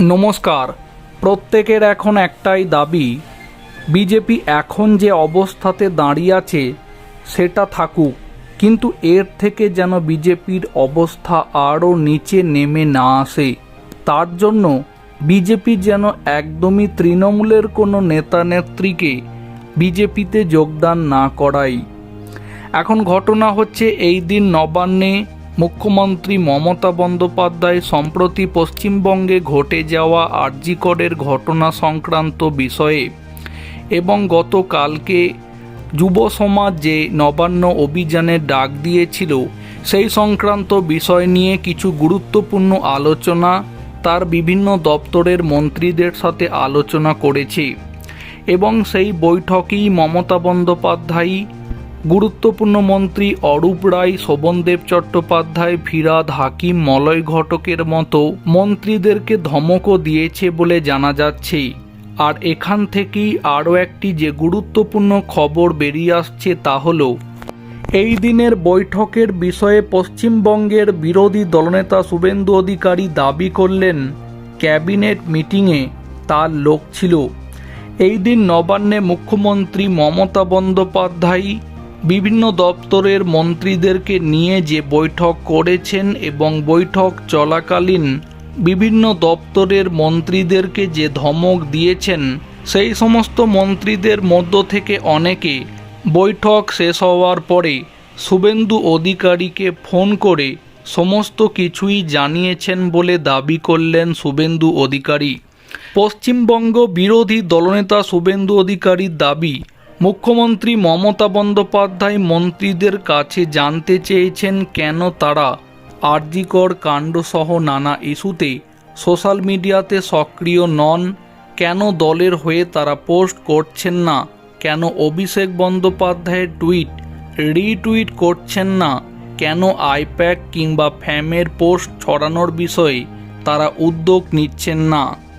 নমস্কার। প্রত্যেকের এখন একটাই দাবি, বিজেপি এখন যে অবস্থাতে দাঁড়িয়ে আছে, সেটা থাকুক। কিন্তু এর থেকে যেন বিজেপির অবস্থা আরও নিচে নেমে না আসে, তার জন্য বিজেপি যেন একদমই তৃণমূলের কোনো নেতা নেত্রীকে বিজেপিতে যোগদান না করাই এখন ঘটনা হচ্ছে, এই দিন নবান্নে মুখ্যমন্ত্রী মমতা বন্দ্যোপাধ্যায় সম্প্রতি পশ্চিমবঙ্গে ঘটে যাওয়া আরজিকরের ঘটনা সংক্রান্ত বিষয়ে এবং গতকালকে যুব সমাজ যে নবান্ন অভিযানের ডাক দিয়েছিল, সেই সংক্রান্ত বিষয় নিয়ে কিছু গুরুত্বপূর্ণ আলোচনা তার বিভিন্ন দপ্তরের মন্ত্রীদের সাথে আলোচনা করেছে। এবং সেই বৈঠকেই মমতা বন্দ্যোপাধ্যায় গুরুত্বপূর্ণ মন্ত্রী অরূপ রায়, শোভনদেব চট্টোপাধ্যায়, ফিরাদ হাকিম, মলয় ঘটকের মতো মন্ত্রীদেরকে ধমকও দিয়েছে বলে জানা যাচ্ছে। আর এখান থেকেই আরও একটি যে গুরুত্বপূর্ণ খবর বেরিয়ে আসছে তা হল, এই দিনের বৈঠকের বিষয়ে পশ্চিমবঙ্গের বিরোধী দলনেতা শুভেন্দু অধিকারী দাবি করলেন, ক্যাবিনেট মিটিংয়ে তার লোক ছিল। এই দিন নবান্নে মুখ্যমন্ত্রী মমতা বন্দ্যোপাধ্যায় বিভিন্ন দপ্তরের মন্ত্রীদেরকে নিয়ে যে বৈঠক করেছেন এবং বৈঠক চলাকালীন বিভিন্ন দপ্তরের মন্ত্রীদেরকে যে ধমক দিয়েছেন, সেই সমস্ত মন্ত্রীদের মধ্য থেকে অনেকে বৈঠক শেষ হওয়ার পরে শুভেন্দু অধিকারীকে ফোন করে সমস্ত কিছুই জানিয়েছেন বলে দাবি করলেন শুভেন্দু অধিকারী। পশ্চিমবঙ্গ বিরোধী দলনেতা শুভেন্দু অধিকারীর দাবি মুখ্যমন্ত্রী মমতা বন্দ্যোপাধ্যায় মন্ত্রীদের কাছে জানতে চেয়েছেন কেন তারা আরজিকর কাণ্ডসহ নানা ইস্যুতে সোশ্যাল মিডিয়াতে সক্রিয় নন, কেন দলের হয়ে তারা পোস্ট করছেন না, কেন অভিষেক বন্দ্যোপাধ্যায়ের টুইট রিটুইট করছেন না, কেন আইপ্যাক কিংবা ফ্যামের পোস্ট ছড়ানোর বিষয়ে তারা উদ্যোগ নিচ্ছেন না।